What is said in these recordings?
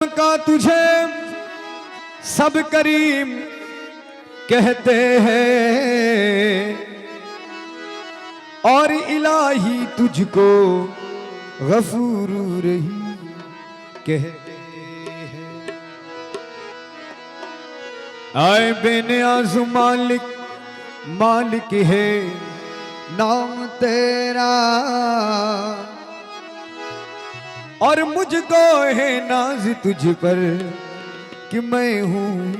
کا تجھے سب کریم کہتے ہیں۔ اور الہی تجھ کو غفور رہی کہتے ہیں۔ آئے بے نیاز مالک مالک ہے نام تیرا۔ اور مجھ کو ہے ناز تجھ پر کہ میں ہوں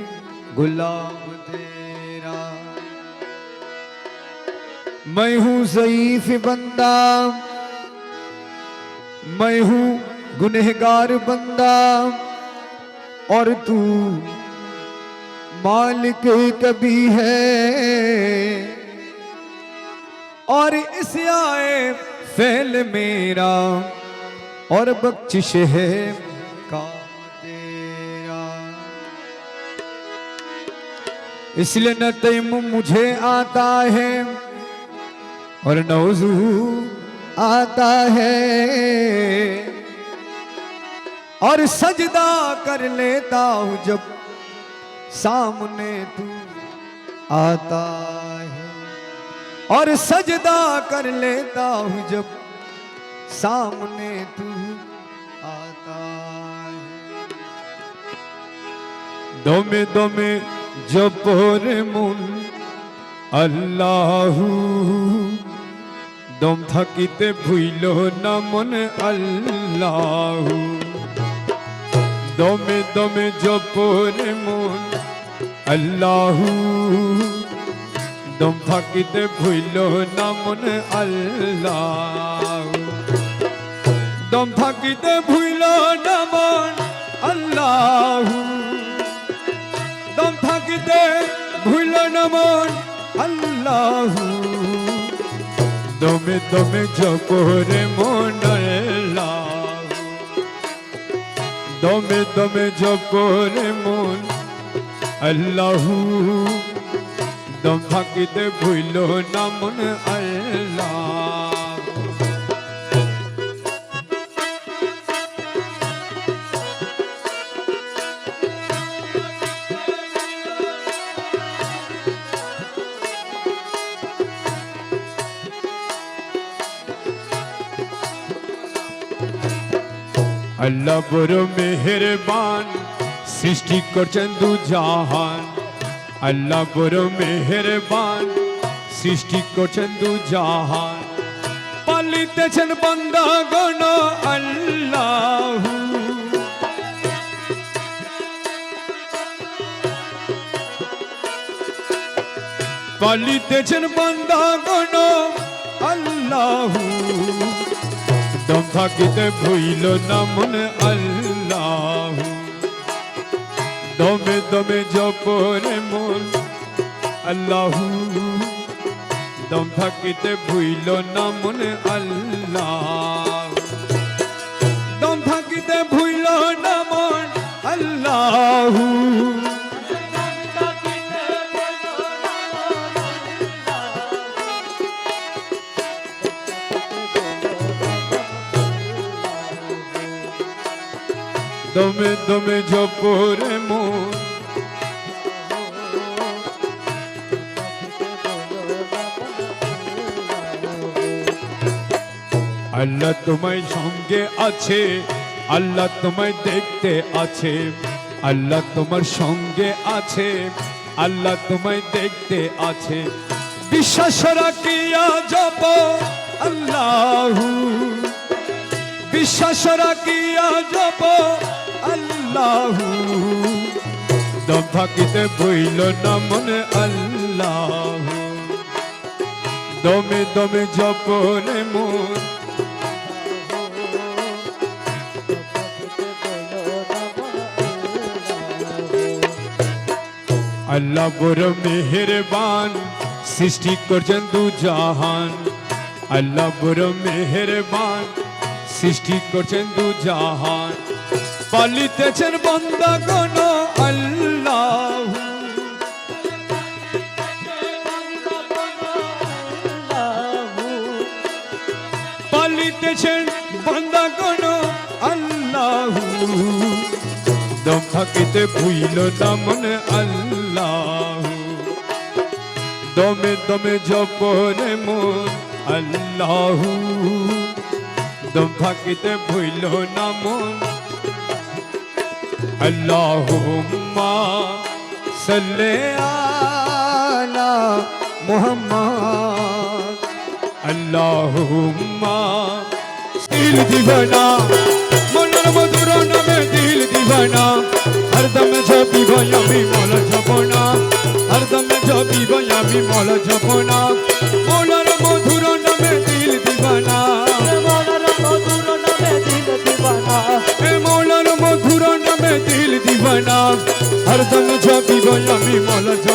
گلاب تیرا۔ میں ہوں ضعیف بندہ، میں ہوں گنہگار بندہ، اور تو مالک کبھی ہے۔ اور اس آئے فیل میرا۔ اور بخش ہے کا تیرا۔ اس لیے نہ تیم مجھے آتا ہے اور نوزو آتا ہے۔ اور سجدہ کر لیتا ہوں جب سامنے تو آتا ہے۔ اور سجدہ کر لیتا ہوں جب सामने तू आता है দমে দমে জপরে মন আল্লাহু দম থাকিতে ভুইল না মন আল্লাহু দমে দমে জপরে মন আল্লাহু দম থাকিতে ভুইল না মন আল্লাহু দম থাকিতে ভুইল না আল্লাহু। দম থাকিতে ভুইল না আল্লাহু। দমে দমে জপরে মন দমে দমে জপরে মন আল্লাহু। দম থাকিতে ভুইল না আল্লাহ। আল্লাহ বড় মেহেরবান, সৃষ্টি করছেন দু জাহান। আল্লাহ বড় মেহেরবান, সৃষ্টি করছেন দু জাহান। পালিতেছেন বন্দা গণ আল্লাহ। পালিতেছেন বন্দা গণ আল্লাহু। দম থাকিতে ভুইল না মন আল্লাহ। দমে দমে জপরে মন আল্লাহ। দম থাকিতে ভুইল না মন আল্লাহ। দম থাকিতে ভুইল না মন আল্লাহ। দমে দমে জপরে মন। আল্লাহ তোমায় সঙ্গে আছে, আল্লাহ তোমায় দেখতে আছে, আল্লাহ তোমার সঙ্গে আছে, আল্লাহ তোমায় দেখতে আছে। বিশ্বাস রাখিয়া জপ, আল্লাহু। বিশ্বাস রাখিয়া জপ আল্লাহু। দম থাকিতে বইল না মনে আল্লাহু। দমে দমে জপনে মন। আল্লাহ বড় মেহেরবান, সৃষ্টি করছেন দু জাহান। আল্লাহ বড় মেহেরবান, সৃষ্টি করছেন দু জাহান। পালিতেছেন বন্দা গণ আল্লাহ। পালিতেছেন বন্দা গণ আল্লাহ। দম থাকিতে ভুইল না মনে আল্লাহ। দমে দমে জপরে মন আল্লাহ। দম থাকিতে ভুইল না মন اللهم صل على محمد اللهم دل دیوانا মনের মধুর নামে দিল দিবানা হরদম জপিব আমি মল জপনা হরদম জপিব আমি মল জপনা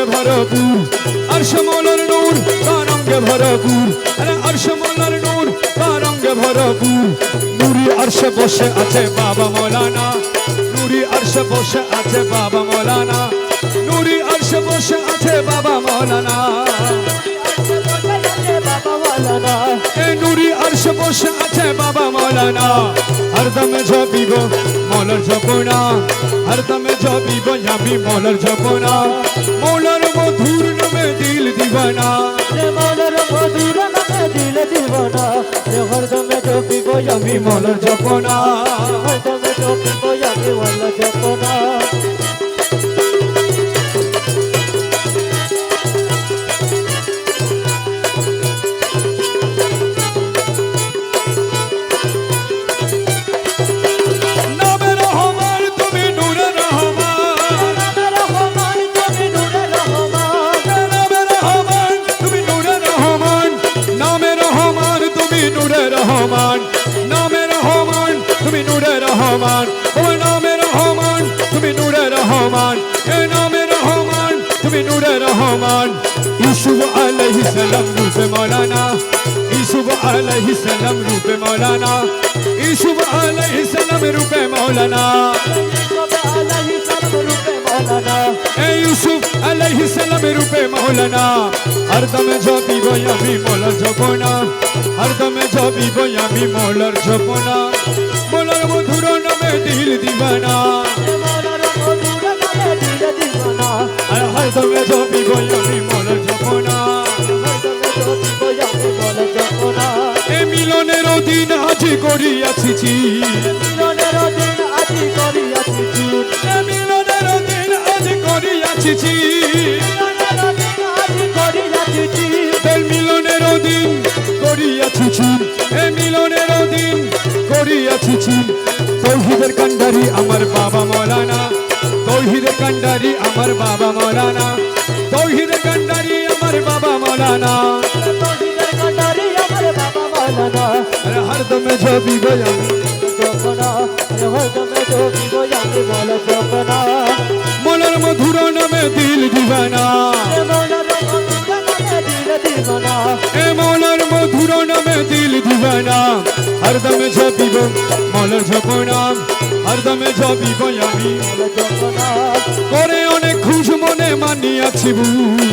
রঙ্গে ভরপুর আরশ মৌলার নূর তার রঙ্গে ভরপুর। আরে আরশ মৌলার নূর তার রঙ্গে ভরপুর। নুরি আরশে বসে আছে বাবা মৌলানা। নুরি আরশে বসে আছে বাবা মৌলানা। নুরি আরশে বসে আছে বাবা মৌলানা। মৌলানা। এ নুরি আরশ বসে আছে বাবা মৌলানা। হরদম জপিব মৌলার জপনা। হরদম জপিব জাবি মৌলার জপনা। মৌলার মধুর নামে দিল দিবানা। মৌলার মধুর নামে দিল দিবানা। হরদম জপিব জাবি মৌলার জপনা। হরদম জপিব জাবি মৌলার জপনা। ইসুফ আলাইহিস সালাম রূপে মৌলানা ইসুফ আলাইহিস সালাম রূপে মৌলানা ইসুফ আলাইহিস সালাম রূপে মৌলানা ইউসুফ আলাইহিস সালাম রূপে মৌলানা হরদমে জপিব আমি মৌলার জপনা হরদমে জপিব আমি মৌলার জপনা মৌলার মধুর নামে দিল দিবানা আর হরদমে জপিব আমি মৌলার এ মিলনের দিন আজ করিয়াছি এ মিলনের দিন আজ করিয়াছি মিলনের দিন করিয়াছি এ মিলনের দিন করিয়াছি তৌহিদের কান্ডারি আমার বাবা মৌলানা। তৌহিদের কান্ডারি আমার বাবা মৌলানা। তৌহিদের কান্ডারি আমার বাবা মৌলানা। জপনা আরে হরদম ঝবিব জানি জপনা আরে হরদম ঝবিব জানি বল জপনা মনের মধুর নামে দিল দিবানা। এ মনের মধুর নামে দিল দিবানা। হরদম ঝপিব মল ঝপনা হরদমে ঝপিব আমি করে অনেক খুশ মনে মানিয়াছি ভুল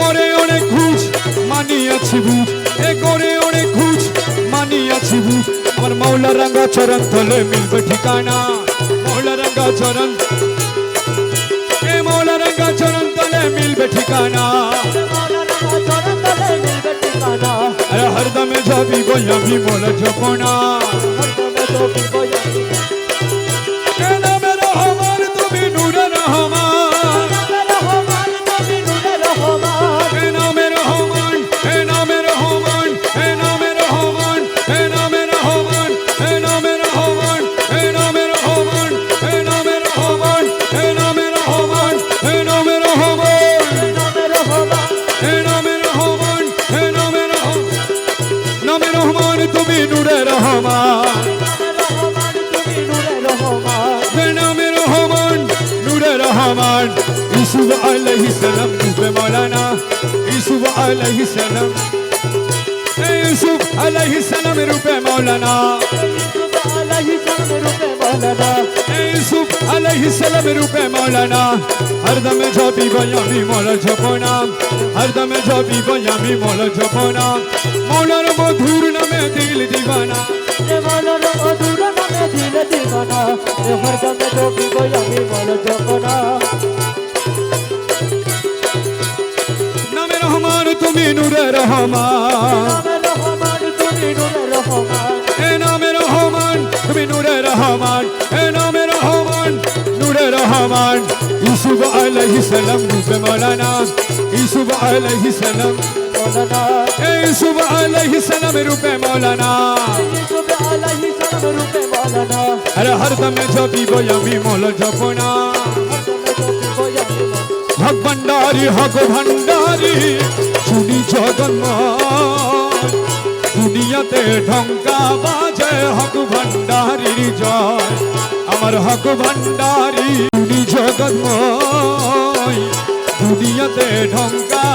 করে অনেক খুশ মানিয়াছি বু এ করে অনেক খুশ মানিয়াছি বু আমার মৌলা রঙ্গা চরণ তলে মিলবে ঠিকানা। মৌলা রঙ্গা চরণ এ মৌলা রঙ্গা চরণ তলে মিলবে ঠিকানা। আরে হরদমে যাবি গই আমি মোলা জপনা এ ইসুফ আলাইহিস সালাম রূপে মৌলানা ইসুফ আলাইহিস সালাম। ইউসুফ আলাইহিস সালাম রূপে মৌলানা ইউসুফ আলাইহিস সালাম রূপে মৌলানা হরদম জপি বয়ামি মৌল জপনা হরদম জপি বয়ামি মৌল জপনা মৌলার মধুর নামে দিল দিবানা। মৌলার মধুর নামে দিলে দিবানা। হরদমে গই আমি মৌল জপনা তুমি নূরে রহমান। এ নামে রহমান তুমি নূরে রহমান। এ নামে রহমান নূরে রহমান। ইউসুফ আলাইহিস সালাম রূপে মৌলানা। ইউসুফ আলাইহিস সালাম এ ইউসুফ আলাইহিস সালাম রূপে মৌলানা। আরে হরদম জপি বয়ামি মৌল জপনা। আমি হক ভান্ডারি হক ভান্ডারি শুনি জগন্ম। দুনিয়াতে ঢঙ্কা বাজে হক ভান্ডারির জয়। আমার হক ভান্ডারি শুনি জগন্ময়। দুনিয়াতে ঢঙ্কা